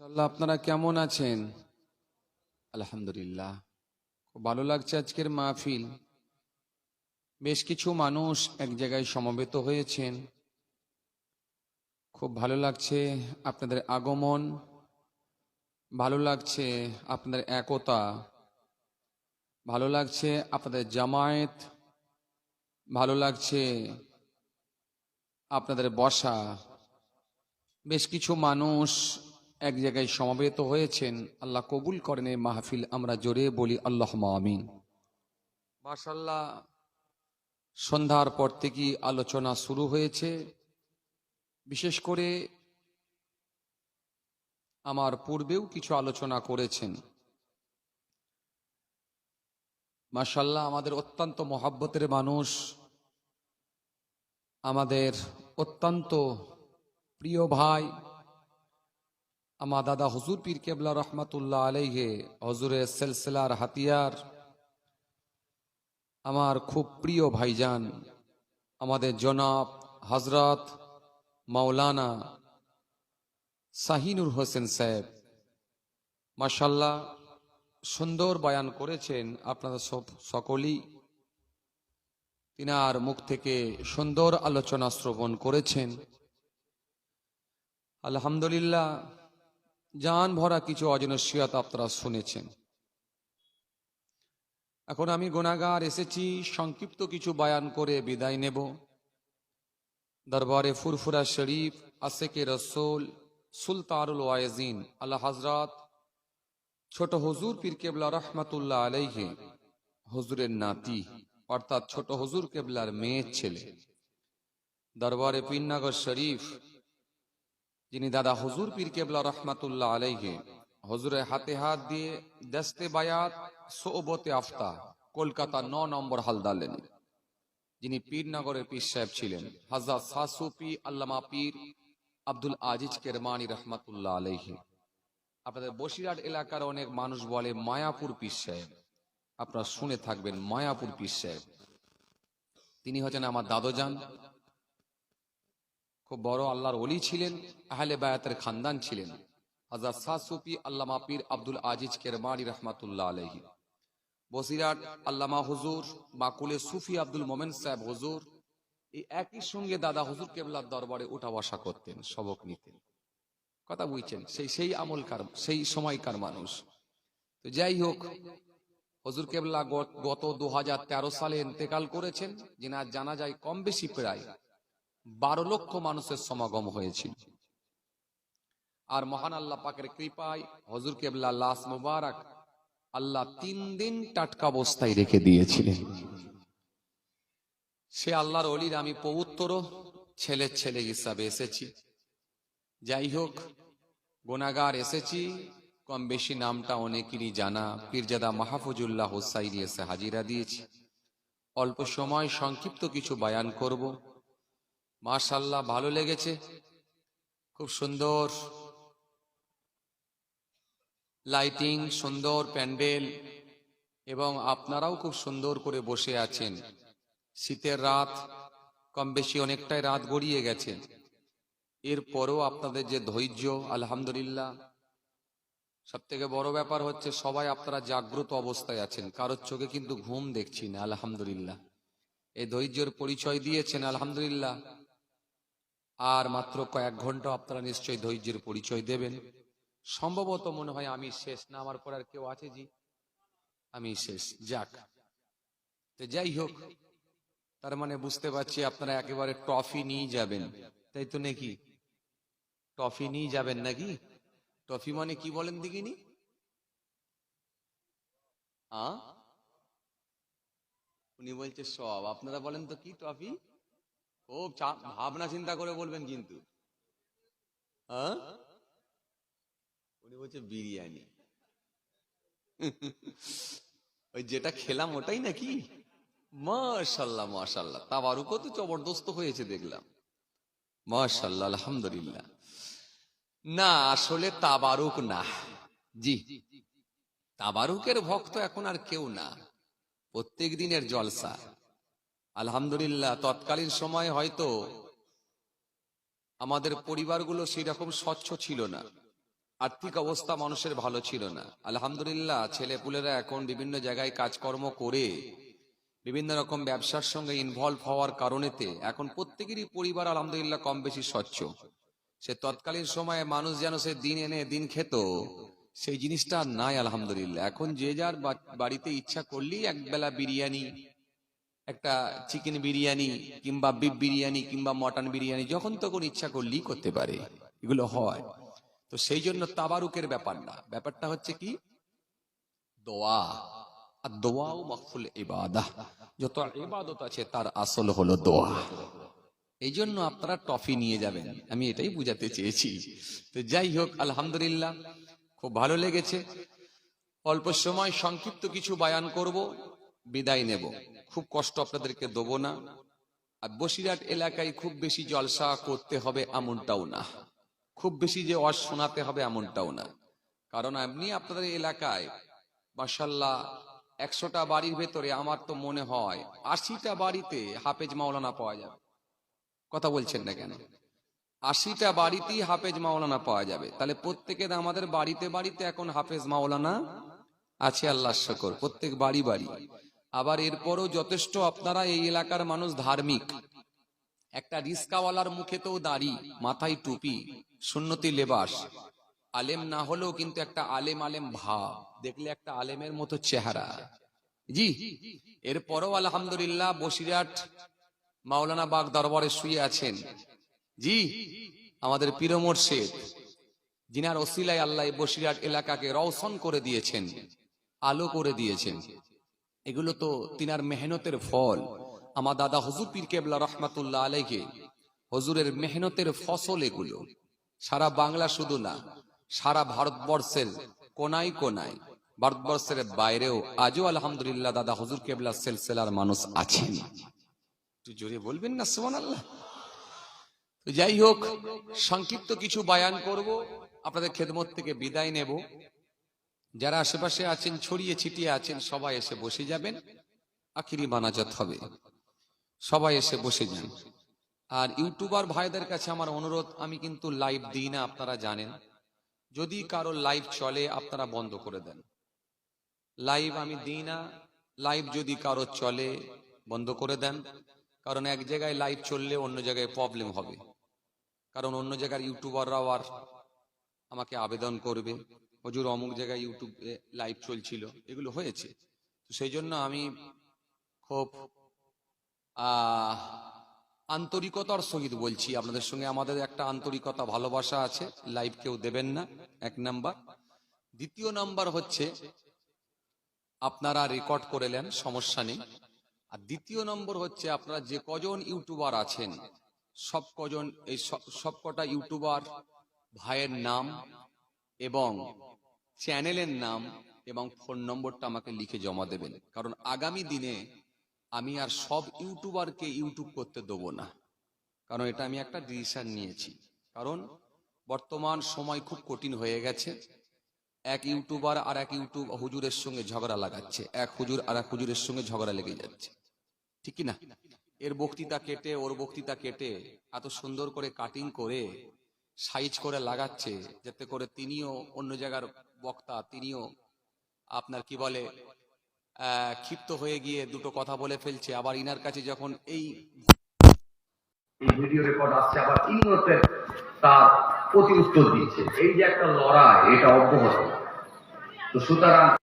ইনশাআল্লাহ, আপনারা কেমন আছেন? আলহামদুলিল্লাহ। খুব ভালো লাগছে আজকের মাহফিল। বেশ কিছু মানুষ এক জায়গায় সমবেত হয়েছেন। খুব ভালো লাগছে আপনাদের আগমন। ভালো লাগছে আপনাদের একতা। ভালো লাগছে আপনাদের জামায়াত। ভালো লাগছে আপনাদের বসা। বেশ কিছু মানুষ এক জায়গায় সমবেত হয়েছেন, আল্লাহ কবুল করেন এই মাহফিল, আমরা জোরে বলি আল্লাহ আমিন। মাশাল্লাহ সন্ধ্যার পর থেকে আলোচনা শুরু হয়েছে। বিশেষ করে আমার পূর্বেও কিছু আলোচনা করেছেন। মাশাল্লাহ আমাদের অত্যন্ত মহাব্বতের মানুষ, আমাদের অত্যন্ত প্রিয় ভাই আমার দাদা হুজুর পীর কেবলা রহমাতুল্লাহ আলাইহে হজুরের সেলসেলার হাতিয়ার, আমার খুব প্রিয় ভাইজান, আমাদের জনাব হজরত মাওলানা শাহিনুর হোসেন সাহেব। মাসাল্লাহ সুন্দর বয়ান করেছেন আপনারা সব সকলেই। তিনার মুখ থেকে সুন্দর আলোচনা শ্রবণ করেছেন। আলহামদুলিল্লাহ জান ভরা কিছু অজনসিয়ত আপনারা শুনেছেন। এখন আমি গোনাগার এসেছি, সংক্ষিপ্ত কিছু বায়ান করে বিদায় নেব। দরবারে ফুরফুরা শরীফ আসেকে রসোল, সুলতানুল ওয়াইজিন, আল্লাহ হাজরাত ছোট হজুর পীর কেবলা রহমাতুল্লাহ আলাইহে, হজুরের নাতি, অর্থাৎ ছোট হজুর কেবলার মেয়ের ছেলে। দরবারে পীরনগর শরীফ যিনি দাদা হুজুর পীর কেবলা রহমাতুল্লাহ আলাইহে হুজুরের হাতে হাত দিয়ে দস্তে বায়াত, সোবতে আফতা কলকাতা ন নম্বর হালদালেন। যিনি পীরনগরের পীর সাহেব ছিলেন, হাজরত সাসুপি আল্লামা পীর আব্দুল আজিজ কেরমানি রহমাতুল্লাহ আলাইহি। আপনাদের বসিরহাট এলাকার অনেক মানুষ বলে মায়াপুর পীর সাহেব। আপনারা শুনে থাকবেন মায়াপুর পীর সাহেব। তিনি হচ্ছেন আমার দাদোজান খুব বড় আল্লাহর অলি ছিলেন, আহলে বায়াতের খানদান ছিলেন। হাজার সাসুপি আল্লামা পীর আব্দুল আজিজ কেরমানি রহমাতুল্লাহ আলহি বসিরাট আল্লামা হুজুর, বাকুলে সুফি আব্দুল মোমেন সাহেব হুজুর, এই একই সঙ্গে দাদা হুজুর কেবলার দরবারে উঠা বসা করতেন, সবক নিতেন। কথা বুঝছেন, সেই সেই আমলকার সেই সময়কার মানুষ। তো যাই হোক, হজুর কেবলা গত দু হাজার তেরো সালে ইন্তেকাল করেছেন, যিনার জানা যায় কম বেশি প্রায় বারো লক্ষ মানুষের সমাগম হয়েছিল। আর মহান আল্লাহ পাকের কৃপায় হজুর কেবলা লাস মুবারক আল্লাহ তিন দিন টাটকা অবস্থায় রেখে দিয়েছিলেন। সে আল্লাহর অলির আমি পৌত্তর ছেলের ছেলে হিসাবে এসেছি। যাই হোক গোনাগার এসেছি কম বেশি নামটা অনেকেরই জানা। পীরজাদা মাহফুজুল্লাহ হোসাইরি এসে হাজিরা দিয়েছি। অল্প সময় সংক্ষিপ্ত কিছু বায়ান করব। মাশাল্লাহ ভালো লেগেছে। খুব সুন্দর। লাইটিং, সুন্দর প্যান্ডেল এবং আপনারাও খুব সুন্দর করে বসে আছেন। শীতের রাত কম বেশি অনেকটাই রাত গড়িয়ে গেছে। এরপরও আপনাদের যে ধৈর্য, আলহামদুলিল্লাহ। সব থেকে বড় ব্যাপার হচ্ছে সবাই আপনারা জাগ্রত অবস্থায় আছেন। কারোর চোখে কিন্তু ঘুম দেখছি না, আলহামদুলিল্লাহ। এই ধৈর্যের পরিচয় দিয়েছেন, আলহামদুলিল্লাহ। আর মাত্র কয়েক ঘণ্টা আপনারা নিশ্চয়ই ধৈর্যের পরিচয় দেবেন। সম্ভবত মনে হয় আমি শেষ না, আমার পর আর কেউ আছে জি? আমি শেষ, যাক। যাই হোক, তার মানে বুঝতে পারছি আপনারা একেবারে ট্রফি নিয়ে যাবেন। তাই তো নাকি? ট্রফি নিয়ে যাবেন নাকি? ট্রফি মানে কি বলেন দেখিনি? আ? উনি বলছে সব, আপনারা বলেন তো কি ট্রফি খুব ভাবনা চিন্তা করে বলবেন কিন্তু। হ্যাঁ উনি বলছে বিরিয়ানি। ওই যেটা খেলাম ওটাই নাকি? মাশাল্লাহ মাশাল্লাহ। তাবারুকও তো জবরদস্ত হয়েছে দেখলাম। মাশাল্লাহ, আলহামদুলিল্লাহ। না, আসলে তাবারুক না। জি। তাবারুকের ভক্ত এখন আর কেউ না। প্রত্যেক দিনের জলসা। আলহামদুলিল্লাহ, তৎকালীন সময় হয়তো আমাদের পরিবারগুলো সেই রকম স্বচ্ছ ছিল না। আর্থিক অবস্থা মানুষের ভালো ছিল না। আলহামদুলিল্লাহ, ছেলেপুলেরা এখন বিভিন্ন জায়গায় কাজকর্ম করে বিভিন্ন রকম ব্যবসার সঙ্গে ইনভলভ হওয়ার কারণেতে এখন প্রত্যেকেরই পরিবার আলহামদুলিল্লাহ কম বেশি স্বচ্ছ। সে তৎকালীন সময়ে মানুষ যেন সে দিন এনে দিন খেত, সেই জিনিসটা নাই আলহামদুলিল্লাহ। এখন যে যার বাড়িতে ইচ্ছা করলেই একবেলা বিরিয়ানি একটা চিকেন বিরিয়ানি কিংবা বিফ বিরিয়ানি কিংবা মটন বিরিয়ানি যখন তখন ইচ্ছা করলেই করতে পারে, এগুলো হয়। তো সেই জন্য তাবারুকের ব্যাপার না ব্যাপারটা হচ্ছে কি? দোয়া। আর দোয়াও মকফুল ইবাদা। যত ইবাদত আছে, তার আসল হলো দোয়া। এই জন্য আপনারা টফি নিয়ে যাবেন। আমি এটাই বুঝাতে চেয়েছি। তো যাই হোক, আলহামদুলিল্লাহ, খুব ভালো লেগেছে। অল্প সময় সংক্ষিপ্ত কিছু বায়ান করব, বিদায় নেব। খুব কষ্ট আপনাদেরকে দেবো না। আর বসিরহাট এলাকায় খুব বেশি জলসা করতে হবে এমনটাও না। খুব বেশি যে অস শোনাতে হবে এমনটাও না। কারণ এমনি আপনাদের এলাকায় মাসাল্লাহ একশোটা বাড়ির ভেতরে আমার তো মনে হয় আশিটা বাড়িতে হাফেজ মাওলানা পাওয়া যাবে। কথা বলছেন না কেন? আশিটা বাড়িতেই হাফেজ মাওলানা পাওয়া যাবে। তাহলে প্রত্যেকের আমাদের বাড়িতে বাড়িতে এখন হাফেজ মাওলানা আছে আল্লাহ শকর। প্রত্যেক বাড়ি বাড়ি। আবার এরপরও যথেষ্ট আপনারা এই এলাকার মানুষ ধার্মিক। একটা রিস্কাওয়ালার মুখে তো দাড়ি, মাথায় টুপি, সুন্নতি লেবাস। আলেম না হলেও কিন্তু একটা আলেম আলেম ভাব, দেখলে একটা আলেমের মতো চেহারা। জি, এরপরও আলহামদুলিল্লাহ বসিরহাট মাওলানা বাগ দরবারে শুয়ে আছেন। জি, আমাদের পীর শেখ জিনার ওসিলায় আল্লাহ এই বসিরহাট এলাকাকে রওশন করে দিয়েছেন, আলো করে দিয়েছেন। এগুলো তো তিনার মেহনতের ফল। আমার দাদা হুজুর পীর কেবলা রহমাতুল্লাহ আলাইকে হজুরের মেহনতের ফসল এগুলো। সারা বাংলা শুধু না, সারা ভারতবর্ষের কোনায় কোনায়, ভারতবর্ষের বাইরেও আজও আলহামদুলিল্লাহ দাদা হজুর কেবলা সেলসেলার মানুষ আছেন। একটু জোরে বলবেন না সোমান আল্লাহ যাই হোক, সংক্ষিপ্ত কিছু বায়ান করব। আপনাদের খেদমত থেকে বিদায় নেব। যারা আশেপাশে আছেন, ছড়িয়ে ছিটিয়ে আছেন, সবাই এসে বসে যাবেন। আখিরি বানাজাত হবে। সবাই এসে বসে যান। আর ইউটিউবার ভাইদের কাছে আমার অনুরোধ, আমি কিন্তু লাইভ দিই না, আপনারা জানেন। যদি কারও লাইভ চলে, আপনারা বন্ধ করে দেন। লাইভ আমি দিই না। লাইভ যদি কারও চলে, বন্ধ করে দেন। কারণ এক জায়গায় লাইভ চললে অন্য জায়গায় প্রবলেম হবে। কারণ অন্য জায়গার ইউটিউবাররাও আর আমাকে আবেদন করবে। হজুর অমুক জায়গায় ইউটিউব লাইভ চলছিল, এগুলো হয়েছে। তো সেই জন্য আমি খুব আন্তরিকতার সহিত বলছি। আপনাদের সঙ্গে আমাদের একটা আন্তরিকতা, ভালোবাসা আছে লাইভ কেউ দেবেন না, এক নাম্বার দ্বিতীয় নাম্বার হচ্ছে, আপনারা রেকর্ড করে নেন, সমস্যা নেই। আর দ্বিতীয় নম্বর হচ্ছে, আপনারা যে কজন ইউটিউবার আছেন, সব কজন, এই সব- সব কটা ইউটিউবার ভাইয়ের নাম এবং চ্যানেলের নাম এবং ফোন নম্বরটা আমাকে লিখে জমা দেবেন। কারণ আগামী দিনে আমি আর সব ইউটিউবারকে ইউটিউব করতে দেবো না। কারণ এটা আমি একটা ডিসিশন নিয়েছি। কারণ বর্তমান সময় খুব কঠিন হয়ে গেছে। এক ইউটিউবার আর এক ইউটিউব হুজুরের সঙ্গে ঝগড়া লাগাচ্ছে। এক হুজুর আর এক হুজুরের সঙ্গে ঝগড়া লেগে যাচ্ছে। ঠিক না? এর বক্তৃতা কেটে, ওর বক্তৃতা কেটে, এত সুন্দর করে কাটিং করে সাইজ করে লাগাচ্ছে, যাতে করে তিনিও অন্য জায়গার বক্তা, তিনিও আপনার কি বলে ক্ষিপ্ত হয়ে গিয়ে দুটো কথা বলে ফেলছে। আবার ইনার কাছে যখন এই ভিডিও রেকর্ড আসছে, আবার ইনোসেন্ট তার প্রতি উত্তর দিচ্ছে। এই যে একটা লড়াই, এটা অব্যাহত। তো সুতরাং